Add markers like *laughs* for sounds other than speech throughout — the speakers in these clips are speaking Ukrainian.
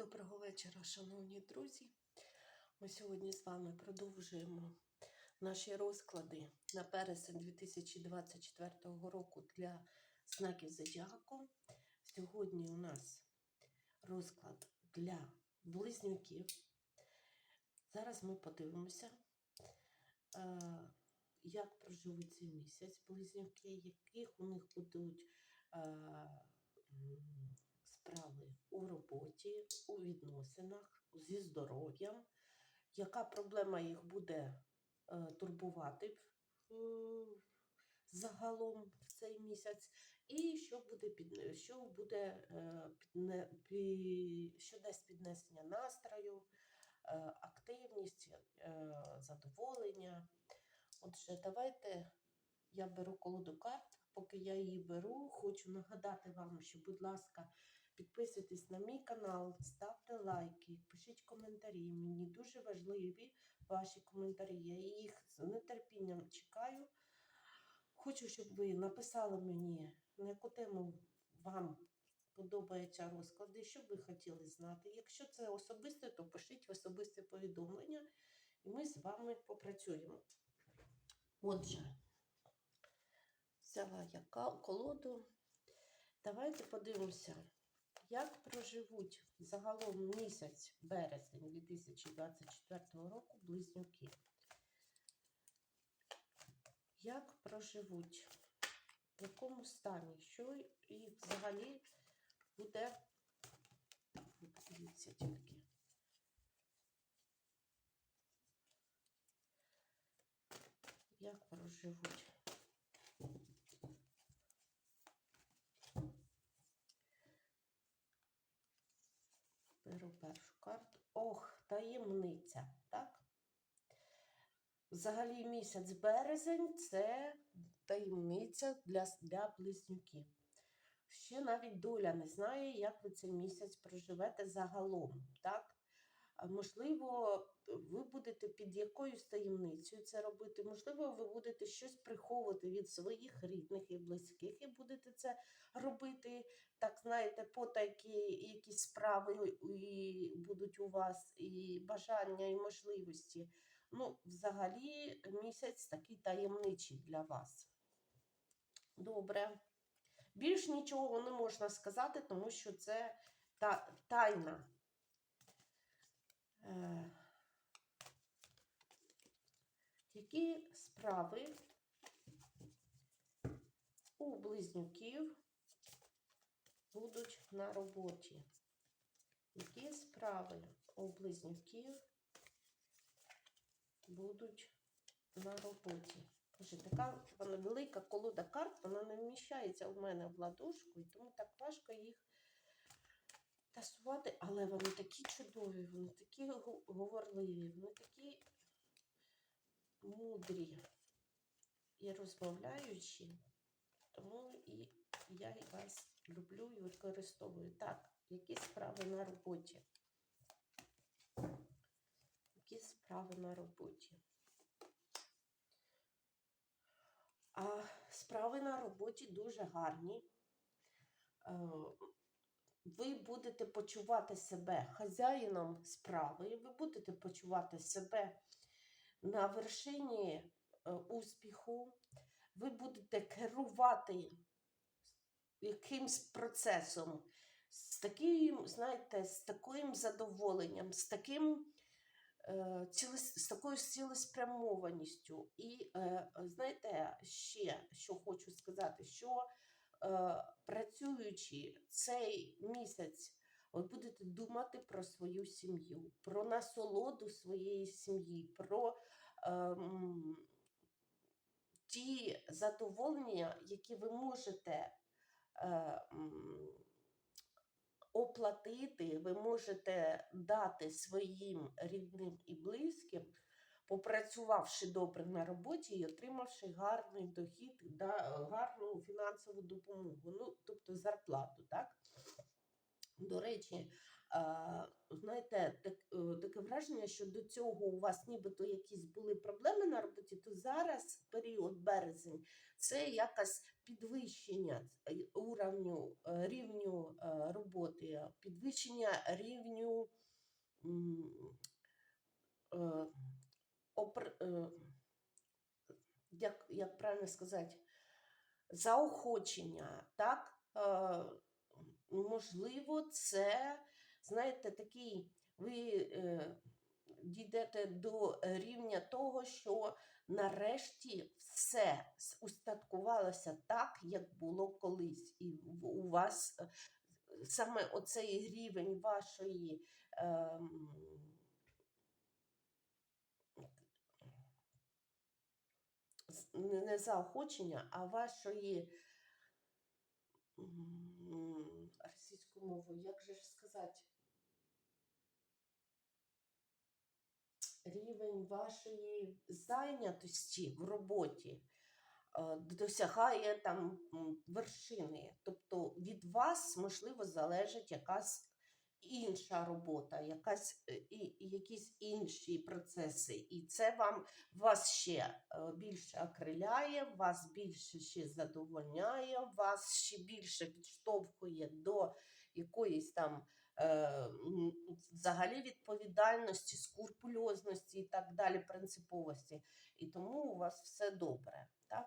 Доброго вечора, шановні друзі. Ми сьогодні з вами продовжуємо наші розклади на пересень 2024 року для знаків зодіаку. Сьогодні у нас розклад для близнюків. Зараз ми подивимося, е, як проживуть цей місяць близнюки, яких у них будуть е, справи у роботі, у відносинах, зі здоров'ям, яка проблема їх буде е, турбувати е, загалом в цей місяць, і що буде під що буде е, що дасть піднесення настрою, активність, задоволення. Отже, давайте я беру колоду карт. Поки я її беру, хочу нагадати вам, що, будь ласка, підписуйтесь на мій канал, ставте лайки, пишіть коментарі. Мені дуже важливі ваші коментарі. Я їх з нетерпінням чекаю. Хочу, щоб ви написали мені, на яку тему вам подобаються розклади, що ви хотіли знати. Якщо це особисте, то пишіть особисте повідомлення, і ми з вами попрацюємо. Отже, взяла я колоду. Давайте подивимося, як проживуть загалом місяць березень 2024 року близнюки. Як проживуть? В якому стані? Що їх взагалі буде? Подивіться тільки. Як проживуть? Беру першу карту. Ох, таємниця, так? Взагалі місяць березень це таємниця для, для близнюків. Ще навіть доля не знає, як ви цей місяць проживете загалом. так? Можливо, ви будете під якоюсь таємницею це робити, можливо, ви будете щось приховувати від своїх рідних і близьких, і будете це робити, так знаєте, потайки, якісь справи і будуть у вас, і бажання, і можливості. Ну, взагалі, місяць такий таємничий для вас. Добре. Більш нічого не можна сказати, тому що це та, тайна. Е, які справи у близнюків будуть на роботі? Які справи у близнюків будуть на роботі? Боже, така вона велика колода карт, вона не вміщається у мене в ладошку, і тому так важко їх тасувати, але вони такі чудові, вони такі говорливі, вони такі мудрі і розмовляючі. Тому і я і вас люблю і використовую. Так, які справи на роботі? Які справи на роботі? А справи на роботі дуже гарні. Ви будете почувати себе хазяїном справи, ви будете почувати себе на вершині е, успіху, ви будете керувати якимсь процесом з таким, знаєте, з таким задоволенням, з таким е, з такою цілеспрямованістю. І е, знаєте, ще що хочу сказати, що працюючи цей місяць, ви будете думати про свою сім'ю, про насолоду своєї сім'ї, про ем, ті задоволення, які ви можете. е, м, Оплатити, ви можете дати своїм рідним і близьким, попрацювавши добре на роботі і отримавши гарний дохід, да, гарну фінансову допомогу, ну, тобто зарплату. Так? До речі, знаєте, так, е, таке враження, що до цього у вас нібито якісь були проблеми на роботі, то зараз період березень це якось підвищення е, уровню, е, рівню роботи, підвищення рівню. Опр, е, як, як правильно сказати, заохочення, так? Е, можливо, це, знаєте, такий, ви е, дійдете до рівня того, що нарешті все устаткувалося так, як було колись. І у вас саме оцей рівень вашої. ем, з- не заохочення, а вашої російською мовою, як же ж сказати, рівень вашої зайнятості в роботі е, досягає там вершини. Тобто від вас, можливо, залежить якась інша робота, якась, е, і, якісь інші процеси. І це вам вас ще е, більше окриляє, вас більше ще задовольняє, вас ще більше підштовхує до якоїсь там е, взагалі відповідальності, скурпульозності і так далі, принциповості. І тому у вас все добре. Так?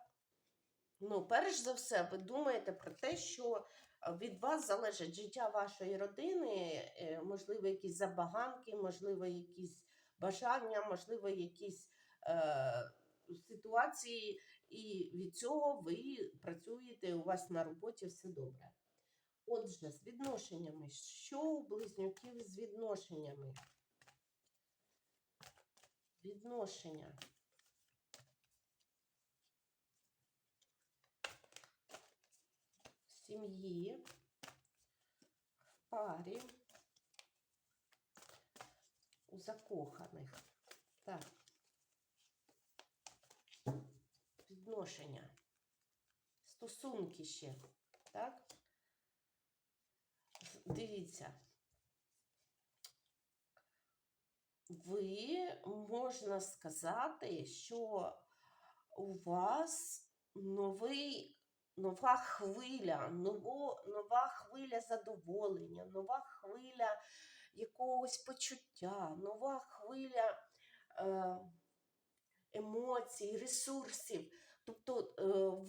Ну, перш за все, ви думаєте про те, що від вас залежить життя вашої родини, е, можливо, якісь забаганки, можливо, якісь бажання, можливо, якісь е, ситуації, і від цього ви працюєте, у вас на роботі все добре. Отже, з відношеннями. Що у близнюків з відношеннями? Відношення. В сім'ї, в парі, у закоханих. Так. Відношення. Стосунки ще. Так? Дивіться. Ви можна сказати, що у вас новий, нова хвиля, ново, нова хвиля задоволення, нова хвиля якогось почуття, нова хвиля е, емоцій, ресурсів. Тобто е,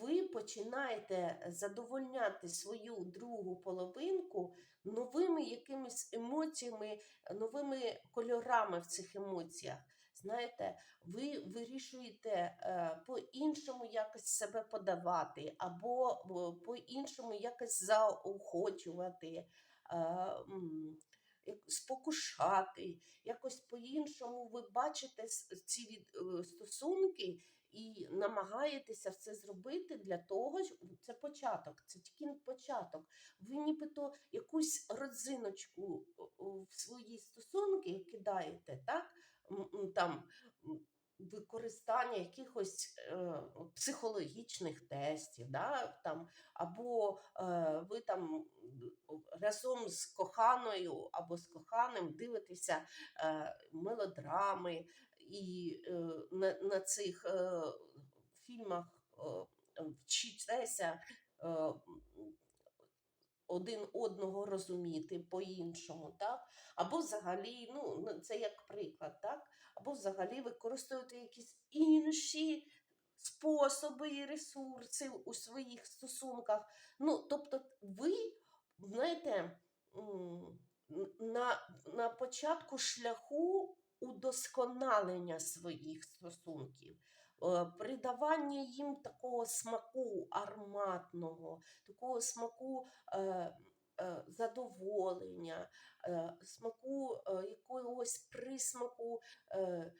ви починаєте задовольняти свою другу половинку новими якимись емоціями, новими кольорами в цих емоціях. Знаєте, ви вирішуєте е, по-іншому якось себе подавати, або е, по-іншому якось заохочувати, е, спокушати, якось по-іншому ви бачите ці стосунки і намагаєтеся все зробити для того, щоб це початок, це тільки початок. Ви нібито якусь родзиночку в свої стосунки кидаєте, так? Там використання якихось е, психологічних тестів, да? там, або е, ви там разом з коханою або з коханим дивитеся е, мелодрами, і е, на, на цих е, фільмах е, вчитеся е, один одного розуміти по-іншому, так? Або взагалі, ну, ну, це як приклад, так? Або взагалі використовувати якісь інші способи і ресурси у своїх стосунках. Ну, тобто, ви, знаєте, на, на початку шляху удосконалення своїх стосунків, придавання їм такого смаку ароматного, такого смаку е, е, задоволення, е, смаку е, якогось присмаку, е,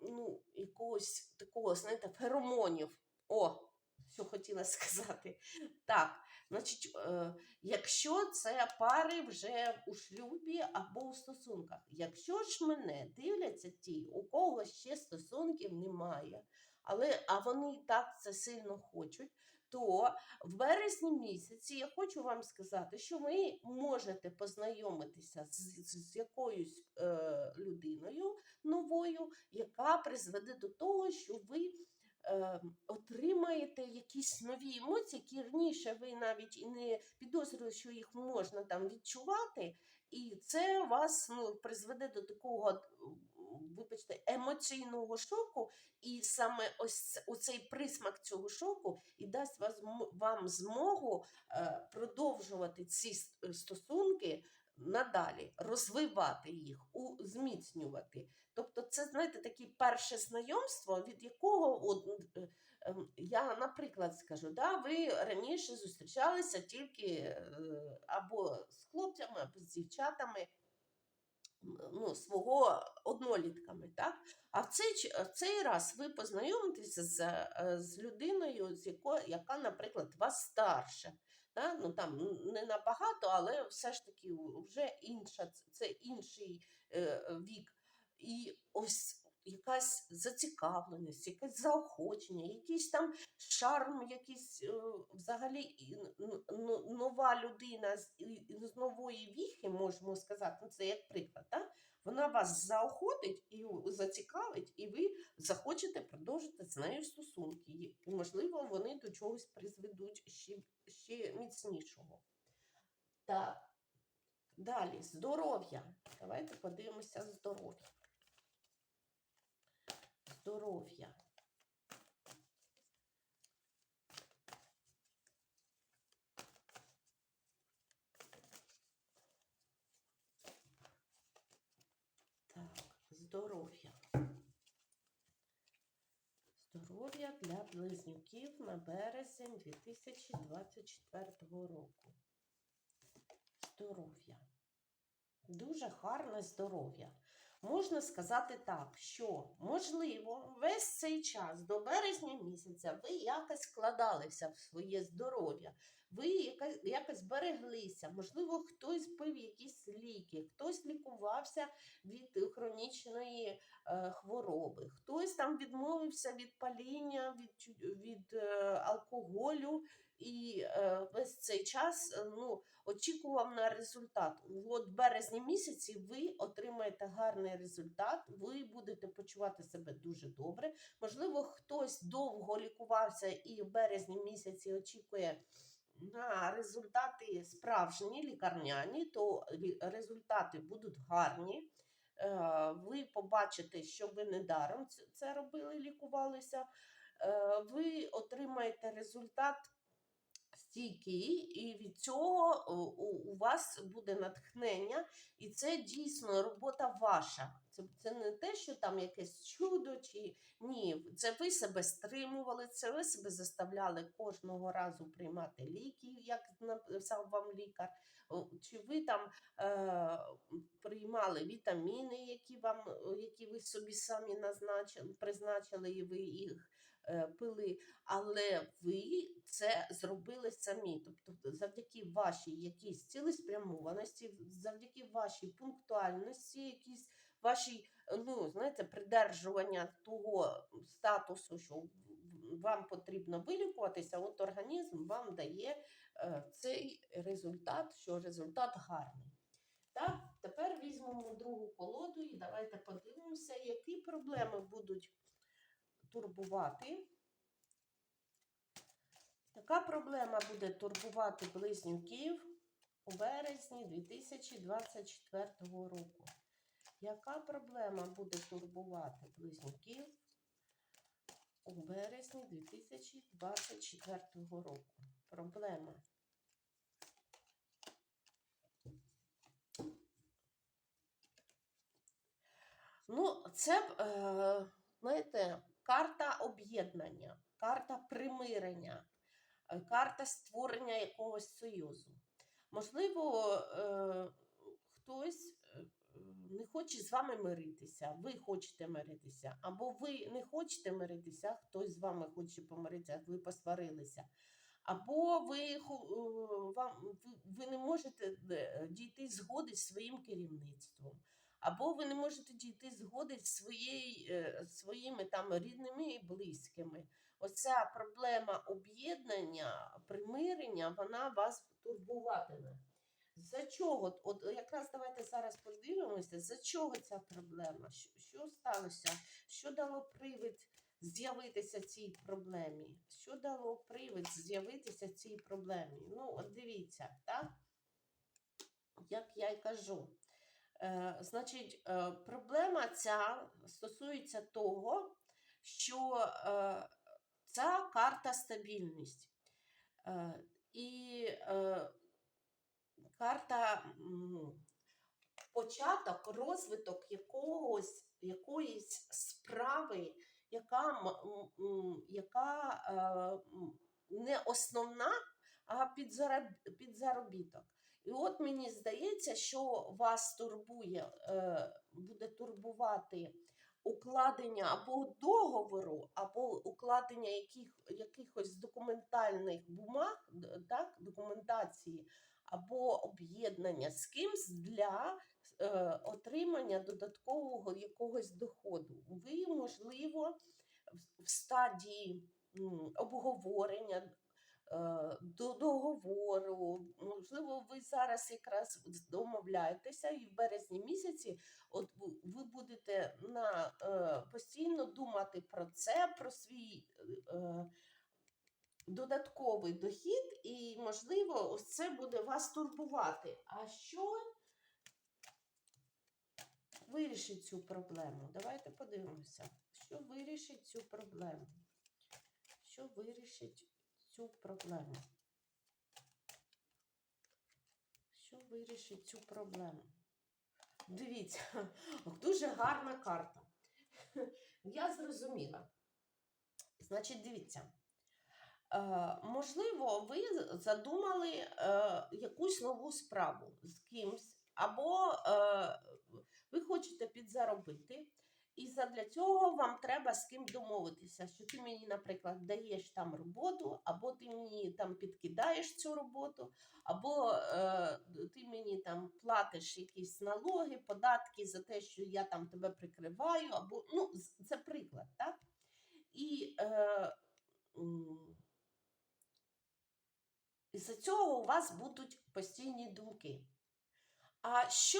ну, якогось такого, знаєте, феромонів. О, що хотіла *laughs* сказати. Так, значить, е, якщо це пари вже у шлюбі або у стосунках. Якщо ж мене дивляться ті, у кого ще стосунків немає, але а вони і так це сильно хочуть, то в березні місяці я хочу вам сказати, що ви можете познайомитися з, з, з якоюсь е, людиною новою, яка призведе до того, що ви е, отримаєте якісь нові емоції, які раніше ви навіть і не підозрювали, що їх можна там відчувати. І це вас ну, призведе до такого, вибачте, емоційного шоку, і саме ось ц- оцей присмак цього шоку і дасть вас, вам змогу е, продовжувати ці е, стосунки надалі, розвивати їх, зміцнювати. Тобто, це, знаєте, таке перше знайомство, від якого от, е, ем, я, наприклад, скажу, да, ви раніше зустрічалися тільки е, або з хлопцями, або з дівчатами ну, свого однолітками. Так? А в цей, в цей раз ви познайомитеся з, е, з людиною, з якою, яка, наприклад, вас старша. Да? Ну, там, не набагато, але все ж таки вже інша, це інший е, вік. І ось якась зацікавленість, якесь заохочення, якийсь там шарм, якийсь е, взагалі нова людина з, нової віхи, можемо сказати, ну, це як приклад, так? вона вас заохотить і зацікавить, і ви захочете продовжити з нею стосунки. І, можливо, вони до чогось призведуть ще, ще міцнішого. Так. Далі, здоров'я. Давайте подивимося здоров'я. Здоров'я. Так, здоров'я. Здоров'я для близнюків на березень 2024 року. Здоров'я. Дуже гарне здоров'я. Можна сказати так, що можливо весь цей час до березня місяця ви якось вкладалися в своє здоров'я, ви якось, якось береглися, можливо, хтось пив якісь ліки, хтось лікувався від хронічної е, хвороби, хтось там відмовився від паління, від, від е, алкоголю. І е, весь цей час е, ну, очікував на результат. От березні місяці ви отримаєте гарний результат, ви будете почувати себе дуже добре. Можливо, хтось довго лікувався і в березні місяці очікує на результати справжні, лікарняні, то результати будуть гарні. Е, Ви побачите, що ви не даром це робили, лікувалися. Е, Ви отримаєте результат стійкий, і від цього у, вас буде натхнення, і це дійсно робота ваша. Це, це не те, що там якесь чудо, чи ні, це ви себе стримували, це ви себе заставляли кожного разу приймати ліки, як написав вам лікар. Чи ви там е, приймали вітаміни, які вам, які ви собі самі призначили, і ви їх пили але ви це зробили самі. Тобто, завдяки вашій якійсь цілеспрямованості, завдяки вашій пунктуальності, якійсь вашій, ну знаєте, придержування того статусу, що вам потрібно вилікуватися, от організм вам дає е, цей результат, що результат гарний. Так, тепер візьмемо другу колоду і давайте подивимося, які проблеми будуть турбувати. Така проблема буде турбувати близнюків у березні 2024 року. Яка проблема буде турбувати близнюків у березні 2024 року? Проблема. Ну, це, е, знаєте, карта об'єднання, карта примирення е, карта створення якогось союзу. Можливо, е, хтось е, не хоче з вами миритися, ви хочете миритися, або ви не хочете миритися, хтось з вами хоче помиритися, ви посварилися. Або ви, вам, ви, не можете дійти згоди з своїм керівництвом. Або ви не можете дійти згоди з е, своїми там рідними і близькими. Оця проблема об'єднання, примирення, вона вас турбуватиме. За чого? От якраз давайте зараз подивимося, за чого ця проблема? Що, що сталося? Що дало привід з'явитися цій проблемі? Що дало привід з'явитися цій проблемі? Ну, от дивіться, так? Як я й кажу. Е, значить, е, проблема ця стосується того, що е, ця карта стабільність. І карта початок, розвиток якогось, якоїсь справи, яка, яка не основна, а під, зараб- під заробіток. І от мені здається, що вас турбує, е, буде турбувати укладення або договору, або укладення яких, якихось документальних бумаг, так, документації, або об'єднання з кимсь для е, отримання додаткового якогось доходу. Ви, можливо, в- стадії обговорення до договору. Можливо, ви зараз якраз домовляєтеся, і в березні місяці от ви ви будете на, е, постійно думати про це, про свій е, додатковий дохід, і, можливо, ось це буде вас турбувати. А що вирішить цю проблему? Давайте подивимося, що вирішить цю проблему. Що вирішить цю проблему? Що вирішить цю проблему? Дивіться, *laughs* дуже гарна карта. *laughs* Я зрозуміла. Значить, дивіться. Е, можливо, ви задумали е, якусь нову справу з кимсь, або е, ви хочете підзаробити, і задля цього вам треба з ким домовитися, що ти мені, наприклад, даєш там роботу, або ти мені там підкидаєш цю роботу, або е, ти мені там платиш якісь налоги, податки за те, що я там тебе прикриваю, або ну, це приклад, так? І е, м, із-за цього у вас будуть постійні думки. А що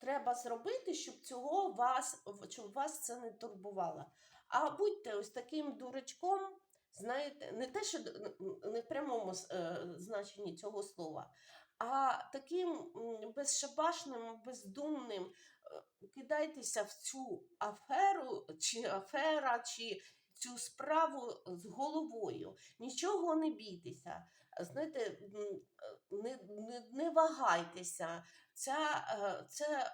треба зробити, щоб цього вас, щоб вас це не турбувало? А будьте ось таким дурачком, знаєте, не те, що не в прямому е, значенні цього слова, а таким безшабашним, бездумним. е, Кидайтеся в цю аферу, чи афера, чи цю справу з головою. Нічого не бійтеся. Знаєте, е, не, не, не вагайтеся. Ця, е, це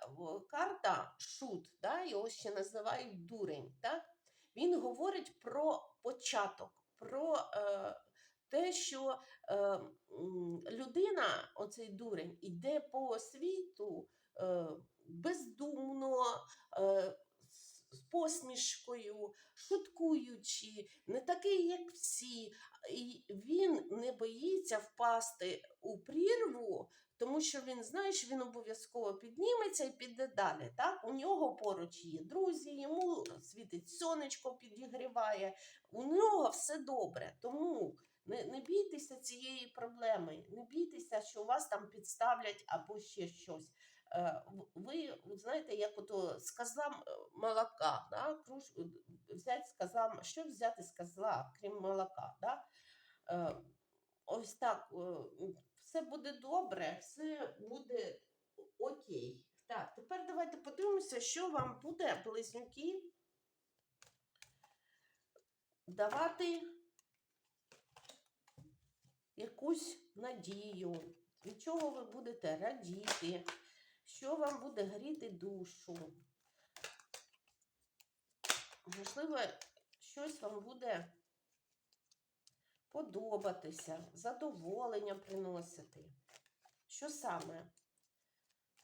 карта шут, да, його ще називають дурень. Так? Він говорить про початок, про е, те, що е, людина, оцей дурень, йде по світу е, бездумно, е, посмішкою, шуткуючи, не такий, як всі. І він не боїться впасти у прірву, тому що він знає, що він обов'язково підніметься і піде далі. Так? У нього поруч є друзі, йому світить сонечко, підігріває, у нього все добре. Тому не, не бійтеся цієї проблеми, не бійтеся, що вас там підставлять або ще щось. В- Ви знаєте, як ото з козла молока, да? Круж, взяти з козла, що взяти з козла, крім молока? Да? Ось так, все буде добре, все буде окей. Так, тепер давайте подивимося, що вам буде, близнюки, давати якусь надію, від чого ви будете радіти, що вам буде гріти душу. Можливо, щось вам буде подобатися, задоволення приносити. Що саме?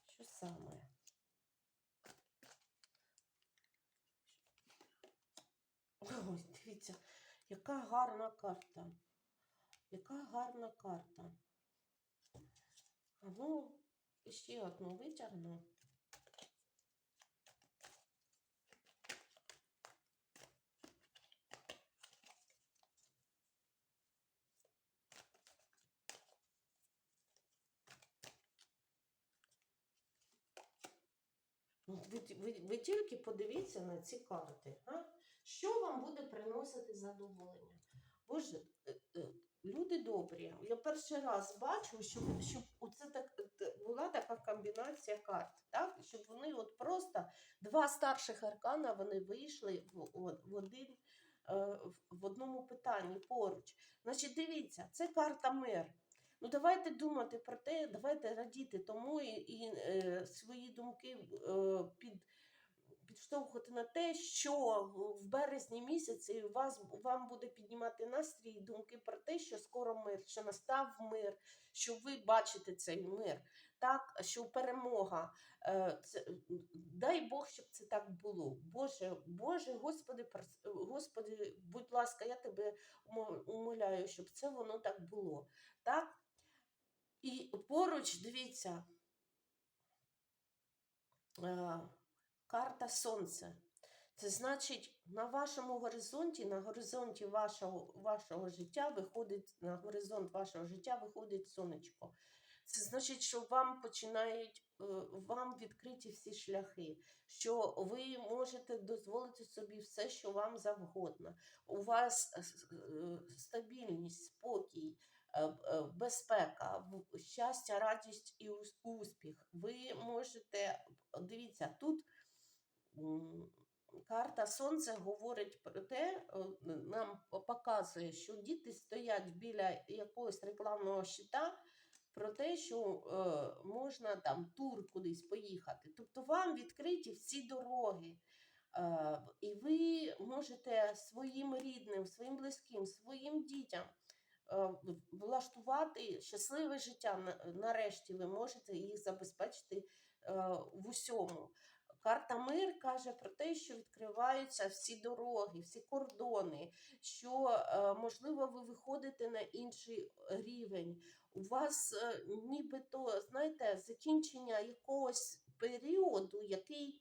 Що саме? Ой, дивіться, яка гарна карта. Яка гарна карта. А ну, і ще одну витягну. Ну, ви, ви, ви тільки подивіться на ці карти, а? що вам буде приносити задоволення. Боже, е, е, люди добрі. Я перший раз бачу, щоб, щоб оце так, була така комбінація карт. Так? Щоб вони от просто два старших аркана вони вийшли в, в, один. е, В одному питанні поруч. Значить, дивіться, це карта мир. Ну, давайте думати про те, давайте радіти тому і, і е, свої думки е, під, підштовхувати на те, що в- в березні місяці вас, вам буде піднімати настрій і думки про те, що скоро мир, що настав мир, що ви бачите цей мир, так, що перемога. Е, це, дай Бог, щоб це так було. Боже, Боже, Господи, Господи, будь ласка, я тебе умо- умоляю, щоб це воно так було. Так? І поруч, дивіться, е, карта Сонця. Це значить, на вашому горизонті, на горизонті вашого, вашого життя виходить, на горизонт вашого життя виходить сонечко. Це значить, що вам починають, е, вам відкриті всі шляхи, що ви можете дозволити собі все, що вам завгодно. У вас е, е, стабільність, спокій, безпека, щастя, радість і успіх. Ви можете, дивіться, тут карта Сонця говорить про те, е, нам показує, що діти стоять біля якогось рекламного щита. Про те, що е, можна там тур кудись поїхати. Тобто вам відкриті всі дороги. Е, і ви можете своїм рідним, своїм близьким, своїм дітям е, влаштувати щасливе життя. Нарешті ви можете їх забезпечити е, в усьому. Карта мир каже про те, що відкриваються всі дороги, всі кордони, що е, можливо ви виходите на інший рівень. У вас е, нібито, знаєте, закінчення якогось періоду, який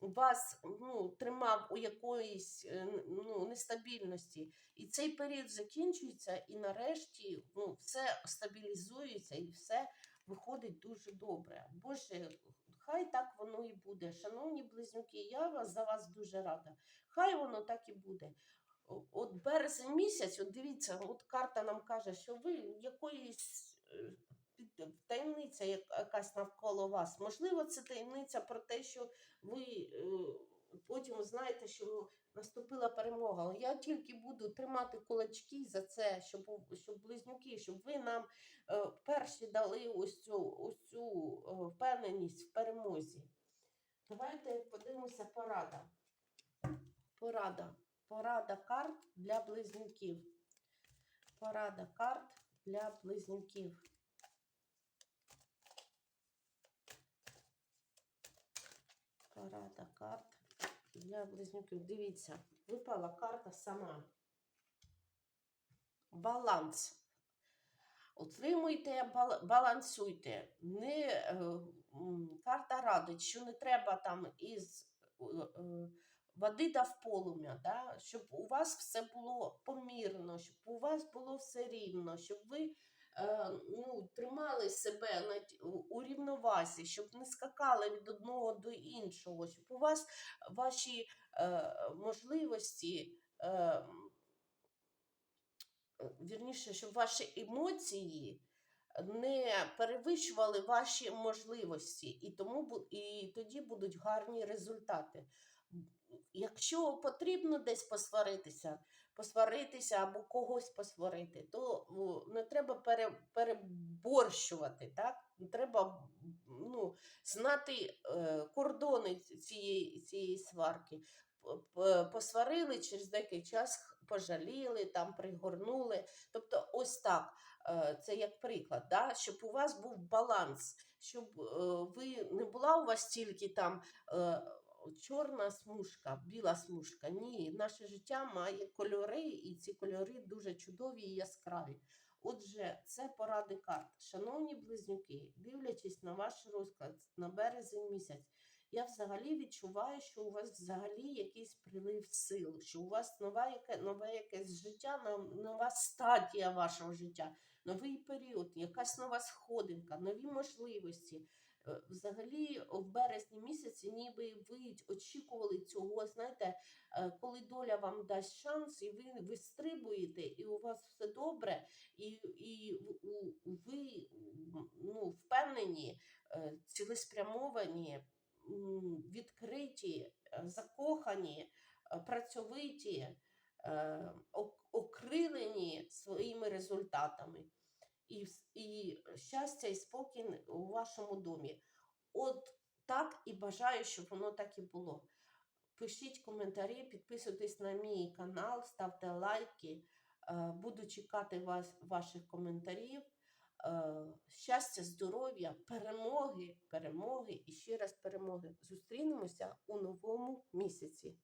вас ну, тримав у якоїсь е, ну, нестабільності. І цей період закінчується, і нарешті ну, все стабілізується і все виходить дуже добре. Боже, хай так воно і буде. Шановні близнюки, я за вас дуже рада. Хай воно так і буде. От березень місяць, от дивіться, от карта нам каже, що ви якоїсь е, таємниця якась навколо вас. Можливо, це таємниця про те, що ви е, потім знаєте, що наступила перемога. Я тільки буду тримати кулачки за це, щоб, щоб близнюки, щоб ви нам е, перші дали ось цю, ось цю е, впевненість в перемозі. Давайте подивимося порада. Порада. Порада карт для близнюків. Порада карт для близнюків. Порада карт для близнюків. Дивіться, випала карта сама. Баланс. Утримуйте, бал- балансуйте. Не, е, карта радить, що не треба там із е, е, води та в полум'я, да? щоб у вас все було помірно, щоб у вас було все рівно, щоб ви ну, тримали себе на, у рівновазі, щоб не скакали від одного до іншого, щоб у вас ваші е, можливості. Е, вірніше, щоб ваші емоції не перевищували ваші можливості, і тому і тоді будуть гарні результати. Якщо потрібно десь посваритися, посваритися або когось посварити, то не треба пере, переборщувати, так? Треба ну, знати е, кордони цієї, цієї сварки. Посварили через деякий час, пожаліли, там пригорнули. Тобто, ось так. е, Це як приклад, да? щоб у вас був баланс, щоб е, ви не була у вас тільки там чорна смужка, біла смужка. Ні, наше життя має кольори, і ці кольори дуже чудові і яскраві. Отже, це поради карт. Шановні близнюки, дивлячись на ваш розклад на березень місяць, я взагалі відчуваю, що у вас взагалі якийсь прилив сил, що у вас нова яке, нове якесь життя, нова стадія вашого життя, новий період, якась нова сходинка, нові можливості. Е, Взагалі, в березні місяці ніби ви очікували цього, знаєте, е, коли доля вам дасть шанс, і ви вистрибуєте, і у вас все добре, і, і ви ну, впевнені, е, цілеспрямовані, відкриті, закохані, працьовиті, окрилені своїми результатами. І, і щастя і спокій у вашому домі. От так і бажаю, щоб воно так і було. Пишіть коментарі, підписуйтесь на мій канал, ставте лайки. Е, Буду чекати вас, ваших коментарів. Щастя, здоров'я, перемоги, перемоги і ще раз перемоги. Зустрінемося у новому місяці.